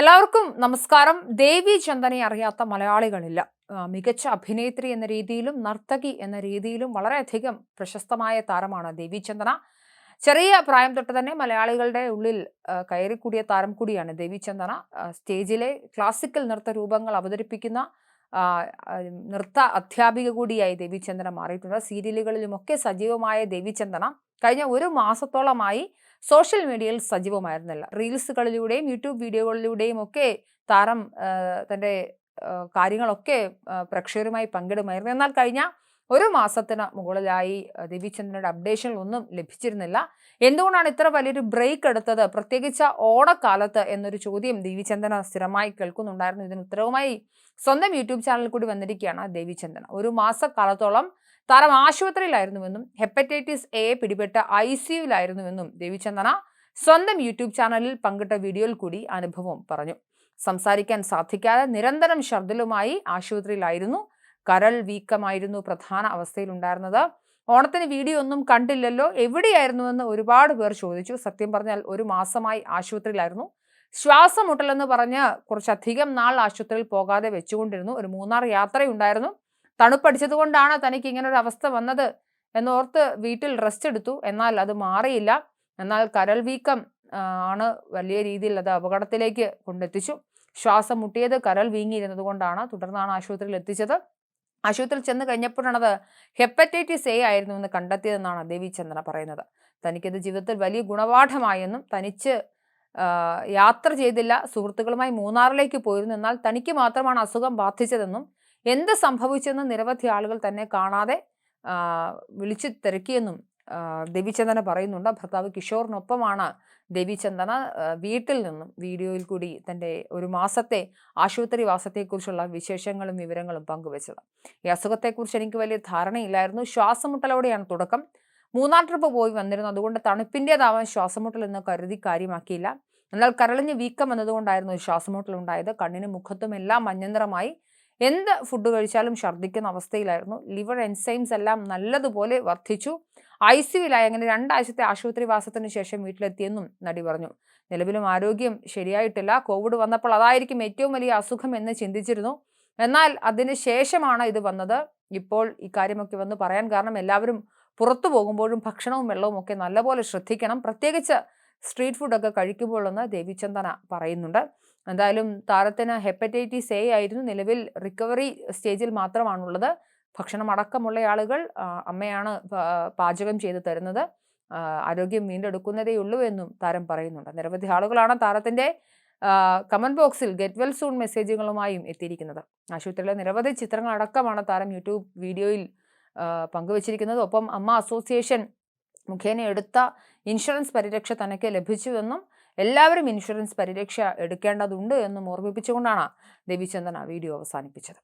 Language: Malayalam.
എല്ലാവർക്കും നമസ്കാരം. ദേവി ചന്ദനെ അറിയാത്ത മലയാളികളില്ല. മികച്ച അഭിനേത്രി എന്ന രീതിയിലും നർത്തകി എന്ന രീതിയിലും വളരെയധികം പ്രശസ്തമായ താരമാണ് ദേവി ചന്ദന. ചെറിയ പ്രായം തൊട്ട് തന്നെ മലയാളികളുടെ ഉള്ളിൽ കയറിക്കൂടിയ താരം കൂടിയാണ് ദേവി ചന്ദന. സ്റ്റേജിലെ ക്ലാസിക്കൽ നൃത്ത രൂപങ്ങൾ അവതരിപ്പിക്കുന്ന നൃത്ത അധ്യാപിക കൂടിയായി ദേവി ചന്ദന മാറിയിട്ടുണ്ട്. സീരിയലുകളിലുമൊക്കെ സജീവമായ ദേവിചന്ദന കഴിഞ്ഞ ഒരു മാസത്തോളമായി സോഷ്യൽ മീഡിയയിൽ സജീവമായിരുന്നില്ല. റീൽസുകളിലൂടെയും യൂട്യൂബ് വീഡിയോകളിലൂടെയും ഒക്കെ താരം തന്റെ കാര്യങ്ങളൊക്കെ പ്രേക്ഷകരുമായി പങ്കിടുമായിരുന്നു. എന്നാൽ കഴിഞ്ഞ ഒരു മാസത്തിന് മുകളിലായി രവിചന്ദ്രനുടെ അപ്ഡേഷനിലൊന്നും ലഭിച്ചിരുന്നില്ല. എന്തുകൊണ്ടാണ് ഇത്ര വലിയൊരു ബ്രേക്ക് എടുത്തത്? പ്രത്യേകിച്ച് ഓണക്കാലത്ത് എന്നൊരു ചോദ്യം ദേവിചന്ദ്രൻ സ്ഥിരമായി കേൾക്കുന്നുണ്ടായിരുന്നു. ഇതിന് ഉത്തരവുമായി സ്വന്തം യൂട്യൂബ് ചാനലിൽ കൂടി വന്നിരിക്കുകയാണ് ദേവിചന്ദ്രൻ ഒരു മാസക്കാലത്തോളം താരം ആശുപത്രിയിലായിരുന്നുവെന്നും ഹെപ്പറ്റൈറ്റിസ് എ പിടിപെട്ട ഐ സിയുലായിരുന്നുവെന്നും ദേവിചന്ദന സ്വന്തം യൂട്യൂബ് ചാനലിൽ പങ്കിട്ട വീഡിയോയിൽ കൂടി അനുഭവം പറഞ്ഞു. സംസാരിക്കാൻ സാധിക്കാതെ നിരന്തരം ഷർദിലുമായി ആശുപത്രിയിലായിരുന്നു. കരൾ വീക്കമായിരുന്നു പ്രധാന അവസ്ഥയിലുണ്ടായിരുന്നത്. ഓണത്തിന് വീഡിയോ ഒന്നും കണ്ടില്ലല്ലോ എവിടെയായിരുന്നുവെന്ന് ഒരുപാട് പേർ ചോദിച്ചു. സത്യം പറഞ്ഞാൽ ഒരു മാസമായി ആശുപത്രിയിലായിരുന്നു. ശ്വാസമുട്ടലെന്ന് പറഞ്ഞ് കുറച്ചധികം നാൾ ആശുപത്രിയിൽ പോകാതെ വെച്ചുകൊണ്ടിരുന്നു. ഒരു മൂന്നാർ യാത്രയുണ്ടായിരുന്നു. തണുപ്പടിച്ചത് കൊണ്ടാണ് തനിക്ക് ഇങ്ങനെ ഒരു അവസ്ഥ വന്നത് എന്നോർത്ത് വീട്ടിൽ റെസ്റ്റ് എടുത്തു. എന്നാൽ അത് മാറിയില്ല. എന്നാൽ കരൾ വീക്കം ആണ് വലിയ രീതിയിൽ അത് അപകടത്തിലേക്ക് കൊണ്ടെത്തിച്ചു. ശ്വാസം മുട്ടിയത് കരൾ വീങ്ങിയിരുന്നത് കൊണ്ടാണ് തുടർന്നാണ് ആശുപത്രിയിൽ എത്തിച്ചത്. ആശുപത്രിയിൽ ചെന്ന് കഴിഞ്ഞപ്പോഴാണത് ഹെപ്പറ്റൈറ്റിസ് എ ആയിരുന്നു എന്ന് കണ്ടെത്തിയതെന്നാണ് ദേവി ചന്ദ്ര പറയുന്നത്. തനിക്കത് ജീവിതത്തിൽ വലിയ ഗുണപാഠമായെന്നും തനിച്ച് യാത്ര ചെയ്തില്ല. സുഹൃത്തുക്കളുമായി മൂന്നാറിലേക്ക് പോയിരുന്നു. എന്നാൽ തനിക്ക് മാത്രമാണ് അസുഖം ബാധിച്ചതെന്നും എന്ത് സംഭവിച്ചെന്ന് നിരവധി ആളുകൾ തന്നെ കാണാതെ വിളിച്ചു തിരക്കിയെന്നും ദേവിചന്ദന പറയുന്നുണ്ട്. ഭർത്താവ് കിഷോറിനൊപ്പമാണ് ദേവിചന്ദന വീട്ടിൽ നിന്നും വീഡിയോയിൽ കൂടി തന്റെ ഒരു മാസത്തെ ആശുപത്രി വാസത്തെക്കുറിച്ചുള്ള വിശേഷങ്ങളും വിവരങ്ങളും പങ്കുവച്ചത്. ഈ അസുഖത്തെക്കുറിച്ച് എനിക്ക് വലിയ ധാരണയില്ലായിരുന്നു. ശ്വാസമുട്ടലോടെയാണ് തുടക്കം. മൂന്നാം ട്രിപ്പ് പോയി വന്നിരുന്നു. അതുകൊണ്ട് തണുപ്പിന്റെതാവാൻ ശ്വാസമുട്ടൽ എന്ന് കരുതി കാര്യമാക്കിയില്ല. എന്നാൽ കരളിഞ്ഞ് വീക്കം എന്നതുകൊണ്ടായിരുന്നു ശ്വാസമുട്ടൽ ഉണ്ടായത്. കണ്ണിനും മുഖത്തും എല്ലാം മഞ്ഞനിറമായി. എന്ത് ഫുഡ് കഴിച്ചാലും ഛർദ്ദിക്കുന്ന അവസ്ഥയിലായിരുന്നു. ലിവർ എൻസൈംസ് എല്ലാം നല്ലതുപോലെ വർദ്ധിച്ചു. ഐ സിയുലായി അങ്ങനെ രണ്ടാഴ്ചത്തെ ആശുപത്രി വാസത്തിന് ശേഷം വീട്ടിലെത്തിയെന്നും നടി പറഞ്ഞു. നിലവിലും ആരോഗ്യം ശരിയായിട്ടില്ല. കോവിഡ് വന്നപ്പോൾ അതായിരിക്കും ഏറ്റവും വലിയ അസുഖം എന്ന് ചിന്തിച്ചിരുന്നു. എന്നാൽ അതിന് ശേഷമാണ് ഇത് വന്നത്. ഇപ്പോൾ ഇക്കാര്യമൊക്കെ വന്ന് പറയാൻ കാരണം എല്ലാവരും പുറത്തു പോകുമ്പോഴും ഭക്ഷണവും വെള്ളവും ഒക്കെ നല്ലപോലെ ശ്രദ്ധിക്കണം. പ്രത്യേകിച്ച് സ്ട്രീറ്റ് ഫുഡൊക്കെ കഴിക്കുമ്പോഴെന്ന് ദേവിചന്ദന പറയുന്നുണ്ട്. എന്തായാലും താരത്തിന് ഹെപ്പറ്റൈറ്റിസ് എ ആയിരുന്നു. നിലവിൽ റിക്കവറി സ്റ്റേജിൽ മാത്രമാണുള്ളത്. ഭക്ഷണം അടക്കമുള്ള ആളുകൾ അമ്മയാണ് പാചകം ചെയ്തു തരുന്നത്. ആരോഗ്യം വീണ്ടെടുക്കുന്നതേ ഉള്ളൂ എന്നും താരം പറയുന്നുണ്ട്. നിരവധി ആളുകളാണ് താരത്തിന്റെ കമന്റ് ബോക്സിൽ ഗെറ്റ് വെൽ സൂൺ മെസ്സേജുകളുമായും എത്തിയിരിക്കുന്നത്. ആശുപത്രിയിലെ നിരവധി ചിത്രങ്ങൾ അടക്കമാണ് താരം യൂട്യൂബ് വീഡിയോയിൽ പങ്കുവച്ചിരിക്കുന്നത്. ഒപ്പം അമ്മ അസോസിയേഷൻ മുഖേന എടുത്ത ഇൻഷുറൻസ് പരിരക്ഷ തനിക്ക് ലഭിച്ചുവെന്നും എല്ലാവരും ഇൻഷുറൻസ് പരിരക്ഷ എടുക്കേണ്ടതുണ്ട് എന്നും ഓർമ്മിപ്പിച്ചുകൊണ്ടാണ് രവിചന്ദന വീഡിയോ അവസാനിപ്പിച്ചത്.